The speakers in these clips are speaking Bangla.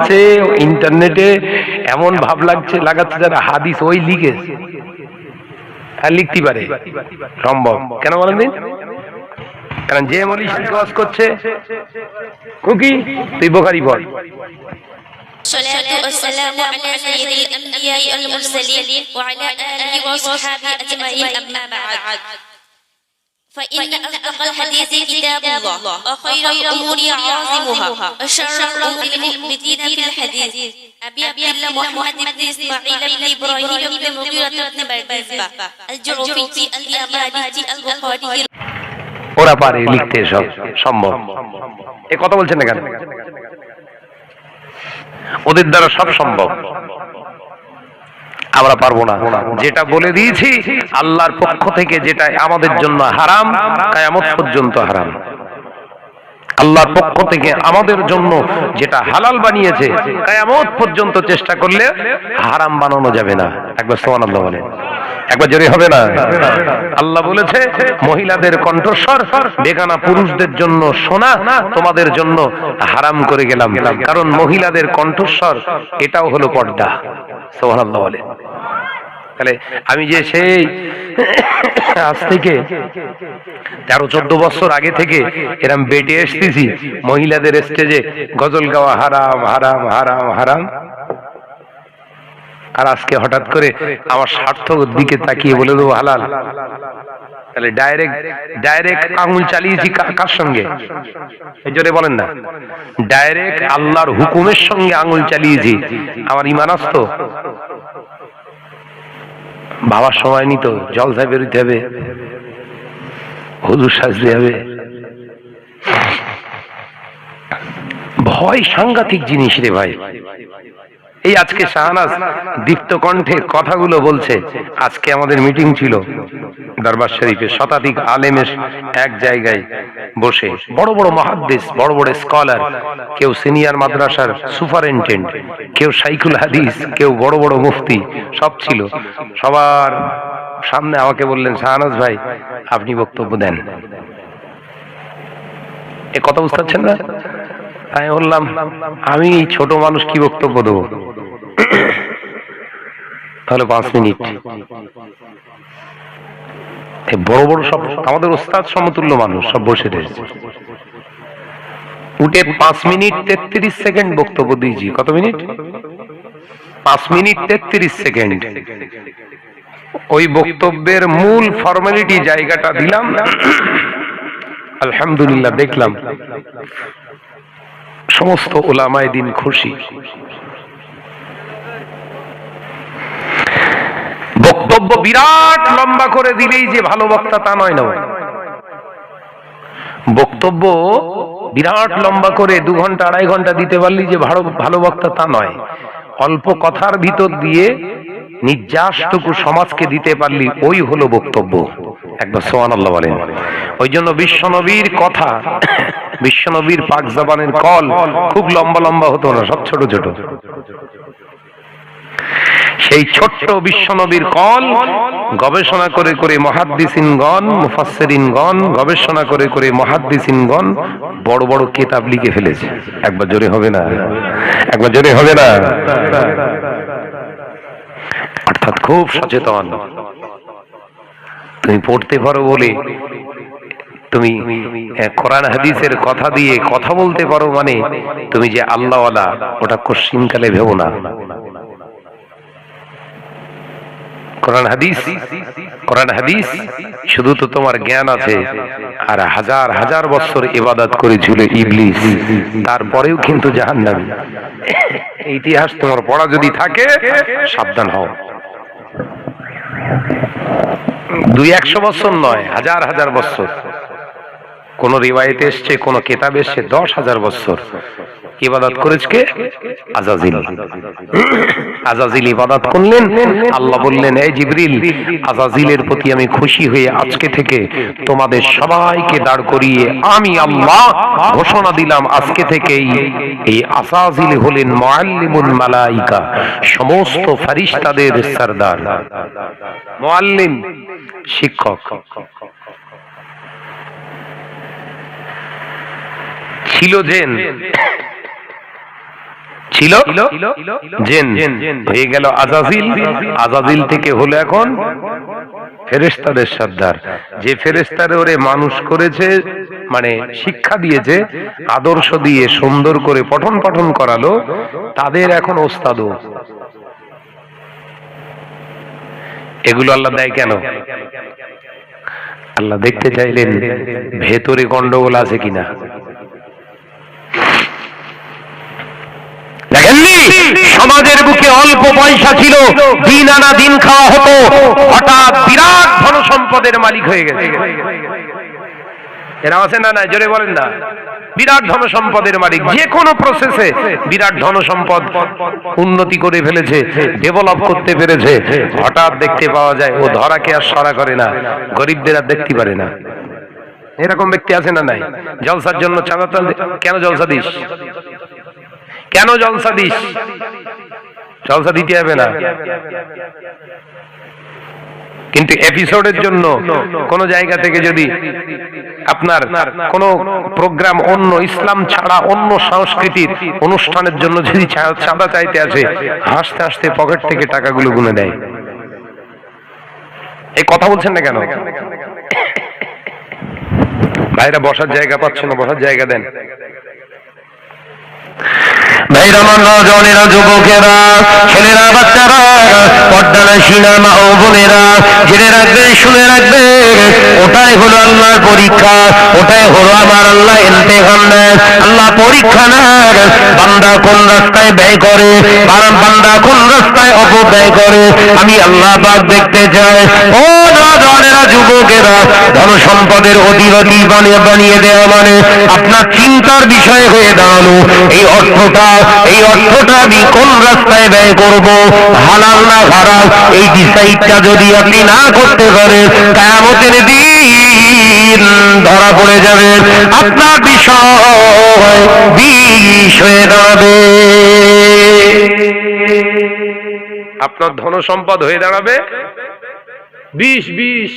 হচ্ছে ইন্টারনেটে এমন ভাব লাগছে লাগাচ্ছে যারা হাদিস ওই লিখে আর লিখতে পারে সম্ভব কেন বলেন দিন কারণ যে মলি ওয়াজ করছে কুকি তুই বোখারি পড় الصلاة والسلام على سيد الأنبياء المرسلين وعلى آله وصحبه أجمعين أما بعد فإن أصدق الحديث كتاب الله وخير الأمور عاصمها وشر الأمور المحدثين في الحديث أبي عبد الله محمد بن إسماعيل بن إبراهيم بن مغيرة بن بردزبة الجعفي اليماني البخاري ওরা পারে লিখতে সব সম্ভব এ কথা বলছেন না কেন ওদের দ্বারা সব সম্ভব আমরা পারব না। যেটা বলে দিয়েছি, আল্লাহর পক্ষ থেকে যেটা আমাদের জন্য হারাম, কায়ামত পর্যন্ত হারাম। আল্লাহর পক্ষ থেকে আমাদের জন্য যেটা হালাল বানিয়েছে, কায়ামত পর্যন্ত চেষ্টা করলে হারাম বানানো যাবে না। একবার সোমান আল্লাহ বলেন। একবার হবে না? আল্লাহ বলেছে মহিলাদের কণ্ঠস্বর বেগানা পুরুষদের জন্য তোমাদের জন্য হারাম করে গেলাম। কারণ মহিলাদের কণ্ঠস্বর এটাও হলো পর্দা। বলে। তাহলে আমি যে সেই আজ থেকে তেরো চোদ্দ বছর আগে থেকে এরম বেটে এসতেছি মহিলাদের স্টেজে গজল গাওয়া হারাম হারাম হারাম হারাম। আর আজকে হঠাৎ করে আমার স্বার্থ দিকে তাকিয়ে বলে দেবো, হালাল। তাহলে ডাইরেক্ট ডাইরেক্ট আঙুল চালিয়েছি কার সঙ্গে? এই জোরে বলেন না। ডাইরেক্ট আল্লাহর হুকুমের সঙ্গে আঙুল চালিয়েছি। আমার ইমান আসতো? ভাবার সময় নিত, জলসায় বেরোতে হবে। হুজুর সাজতে হবে। ভয় সাংঘাতিক জিনিস রে ভাই। এই আজকে শাহনাজ দীপ্ত কণ্ঠে কথাগুলো বলছে। আজকে আমাদের মিটিং ছিল দরবার শরীফে শতাধিক আলেমের এক জায়গায় বসে। বড় বড় মহাদ্দেশ, বড় বড় স্কলার, কেউ সিনিয়র মাদ্রাসার সুপারিনটেন্ডেন্ট, কেউ সাইকুল হাদিস, কেউ বড় বড় মুফতি, সব ছিল। সবার সামনে আমাকে বললেন, শাহনাজ ভাই, আপনি বক্তব্য দেন। এ কথা বুঝতে পারছেন না? আমি বললাম, আমি ছোট মানুষ কি বক্তব্য দেবো? তাহলে পাঁচ মিনিট। বড় বড় সব আমাদের ওস্তাদ সমতুল্য মানুষ সব বসে রয়েছে। উঠে পাঁচ মিনিট তেত্রিশ সেকেন্ড বক্তব্য দিয়েছি। কত মিনিট? পাঁচ মিনিট তেত্রিশ সেকেন্ড। ওই বক্তব্যের মূল ফর্মালিটি জায়গাটা দিলাম। আলহামদুলিল্লাহ, দেখলাম। সমস্ত ওলামায় দিন খুশি। বক্তব্য বিরাট লম্বা করে দিলেই যে ভালো বক্তা তা নয় না। বক্তব্য বিরাট লম্বা করে দু ঘণ্টা, আড়াই ঘণ্টা দিতে পারলি যে ভালো ভালো বক্তা তা নয়। অল্প কথার ভিতর দিয়ে নির্যাসটুকু সমাজকে দিতে পারলি ওই হলো বক্তব্য। একবার সোহান আল্লাহ বলেন। ওই জন্য বিশ্বনবীর কথা, বিশ্বনবীর পাক জবানের কল খুব লম্বা লম্বা হতো না, সব ছোট ছোট। সেই ছোট্ট বিশ্বনবীর কল গবেষণা করে করে মহাদ্দিসিনগণ, মুফাসসিরিনগণ গবেষণা করে করে মহাদ্দিসিনগণ বড় বড় কিতাব লিখে ফেলেছে। একবার জোরে হবে না? একবার জোরে হবে না? খুব সচেতন। তুমি পড়তে পারো বলে, তুমি কোরআন হাদিসের কথা দিয়ে কথা বলতে পারো মানে তুমি যে আল্লাহওয়ালা, ওটা কশ্চিনকালে ভেবো না। কোরআন হাদিস কোরআন হাদিস শুধু তো তোমার জ্ঞান আছে, আর হাজার হাজার বছর ইবাদত করেছিল ইবলিস, তারপরেও কিন্তু জাহান্নামী। ইতিহাস তোমার পড়া যদি থাকে, সাবধান হও। দুই একশো বছর নয় হাজার হাজার বছর। কোন রিবায়েতে এসছে, কোন কেতাব এসছে, দশ হাজার বছর। ইবাদত করেছে আজাজিল। আজাজিল ইবাদত করলেন, আল্লাহ বললেন এই জিবরিল, আজাজিলের প্রতি আমি খুশি হয়ে আজকে থেকে তোমাদের সবাইকে দাঁড় করিয়ে আমি আল্লাহ ঘোষণা দিলাম, আজকে থেকেই এই আজাজিল হলেন মুআল্লিমুল মালাইকা, সমস্ত ফারিস্তাদের সরদার। মুআল্লিম, শিক্ষক। ছিল জেন। ছিল? জেন। হয়ে গেল আজাজিল। আজাজিল থেকে হলো এখন ফেরেস্তাদের সর্দার। যে ফেরেস্তারে ওরে মানুষ করেছে মানে শিক্ষা দিয়েছে, আদর্শ দিয়ে সুন্দর করে পঠন পাঠন করালো, তাদের এখন ওস্তাদও। এগুলো আল্লাহ দেয় কেন? আল্লাহ দেখতে চাইলেন ভেতরে গন্ডগোল আছে কিনা? সমাজের বুকে অল্প পয়সা ছিল, দিন আনা দিন খাওয়া হতো, হঠাৎ বিরাট ধন সম্পদের মালিক হয়ে গেছে। এরা আছে না না জোরে বলেন না। বিরাট ধন সম্পদের মালিক, যে কোনো প্রসেসে বিরাট ধন সম্পদ উন্নতি করে ফেলেছে ডেভেলপ করতে পেরেছে। হঠাৎ দেখতে পাওয়া যায়, ও ধরাকে আর সরা করে না, গরিবদের আর দেখতে পারে না। এরকম ব্যক্তি আছে না নাই? জলসার জন্য চাঁদা কেন জলসা দিস? কেন জলসা দিস? জলসা দিতে হবে না। কিন্তু এপিসোডের জন্য কোন জায়গা থেকে যদি আপনার কোন প্রোগ্রাম অন্য ইসলাম ছাড়া অন্য সংস্কৃতির অনুষ্ঠানের জন্য যদি চাঁদা চাইতে আছে হাসতে হাসতে পকেট থেকে টাকাগুলো গুনে দেয়। এই কথা বলছেন না কেন? ভাইরা, বসার জায়গা পাচ্ছে না, বসার জায়গা দেন। ভাইরা আমার নজনেরা যুবকেরা, ছেলেরা, বাচ্চারা পর্দানা সিনেমা ও বোনেরা, জেনে রাখবে, শুনে রাখবে, ওটাই হলো আল্লাহর পরীক্ষা, ওটাই হলো আমার আল্লাহ ইন্তেহান নেয় আল্লাহ পরীক্ষা নেয় বান্দা কোন রাস্তায় ব্যয় করে, বান্দা কোন রাস্তায় অপব্যয় করে, আমি আল্লাহ পাক দেখতে চাই। ও নজনেরা যুবকেরা ধন সম্পদের অধিপতি বানিয়ে বানিয়ে দেওয়া মানে আপনার চিন্তার বিষয় হয়ে দাঁড়ানো। এই অর্থটা এই অর্থটা আমি কোন রাস্তায় ব্যয় করব? হালাল না হারাম এই ডিসাইডটা যদি আপনি না করতে পারেন কেমতের দিন ধরা পড়ে যাবে। আপনার বিষয় বিষ হয়ে দাঁড়াবে। আপনার ধন সম্পদ হয়ে দাঁড়াবে। বিষ বিষ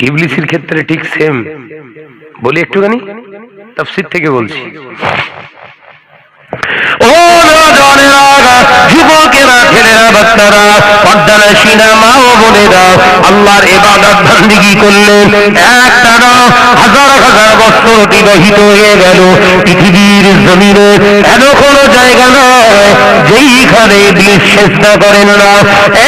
ইবলিসির ক্ষেত্রে ঠিক সেম বলি একটুখানি? তফসির থেকে বলছি। বাচ্চারা পর্দানা সিনেমা ও বোনেরা আল্লাহর এবাদত বন্দিগি করলেন। একটা না, হাজার হাজার বছর অতিবাহিত হয়ে গেল। পৃথিবীর জমিনে এন কোনো জায়গা নয় যেইখানে চেষ্টা করেন না।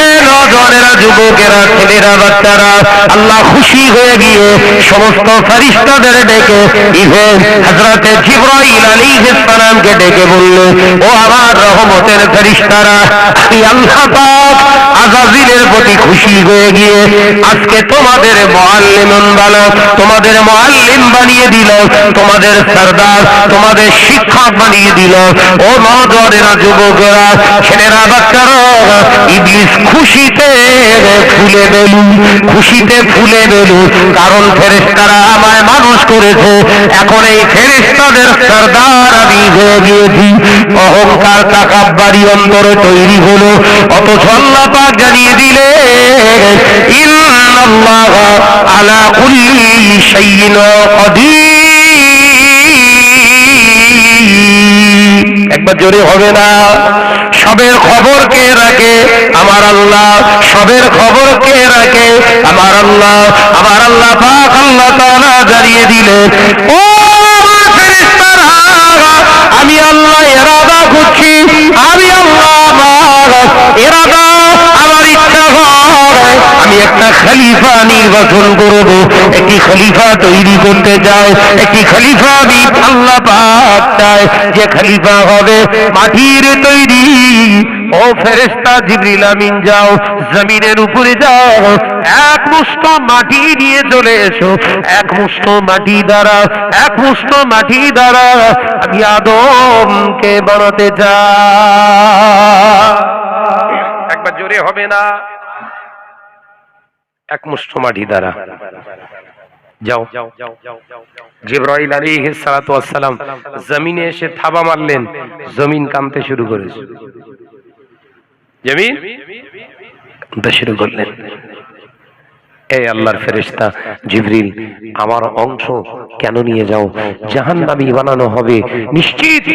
এ নজনেরা যুবকেরা, ছেলেরা, বাচ্চারা, আল্লাহ খুশি হয়ে গিয়ে সমস্ত ফারিস্তাদের ডেকে ইভেন হজরতে জিব্রাইল আলাইহিস সালামকে ডেকে বলল ও আমার রহমতের ফেরিস্তারা আমি আল্লাহ আজাজিলের প্রতি খুশি হয়ে গিয়ে আজকে তোমাদের মুআল্লিম বানাও, তোমাদের মুআল্লিম বানিয়ে দিল, তোমাদের তোমাদের শিক্ষক বানিয়ে দিল। ও নজরেরা যুবকেরা, ছেলেরা, বাচ্চারা খুশিতে ফুলে খুশিতে ফুলে কারণ ফেরেস্তারা আমায় মানুষ করেছে। এখন এই ফেরেস্তাদের সর্দার আমি হয়ে গিয়েছি। অহংকার অন্তরে তৈরি হলো। একবার জোরে হবে না। সবের খবর কে রাখে আমার আল্লাহ, সবের খবর কে রাখে আমার আল্লাহ আমার আল্লাহ পাক আল্লাহ তাআলা জানিয়ে দিলেন আমি আল্লাহ এরাদা করছি আমি আমি একটা নির্বাচন একটি তৈরি করতে একটি আমি আল্লাহ যে হবে মাটির তৈরি। ও ফেরেস্তা জিবরিল আমিন, যাও জমিনের উপরে যাও। এক মুষ্ট মাটি নিয়ে চলে এসো। এক মুষ্ট মাটি দ্বারা, এক মুষ্ট মাটি দ্বারা আমি আদমকে বানাতে জোরে হবে না। এক মাটি দ্বারা। যাও। জিব্রাইল আলাইহিস সালাতু জমিনে এসে থাবা মারলেন, জমিন কাঁপতে শুরু করেছে। জমিন কাঁপতে শুরু করলেন। এই আল্লাহর ফেরেশতা জিবরিল, আমার অংশ কেন নিয়ে যাও? জাহান্নামী বানানো হবে। নিশ্চিত।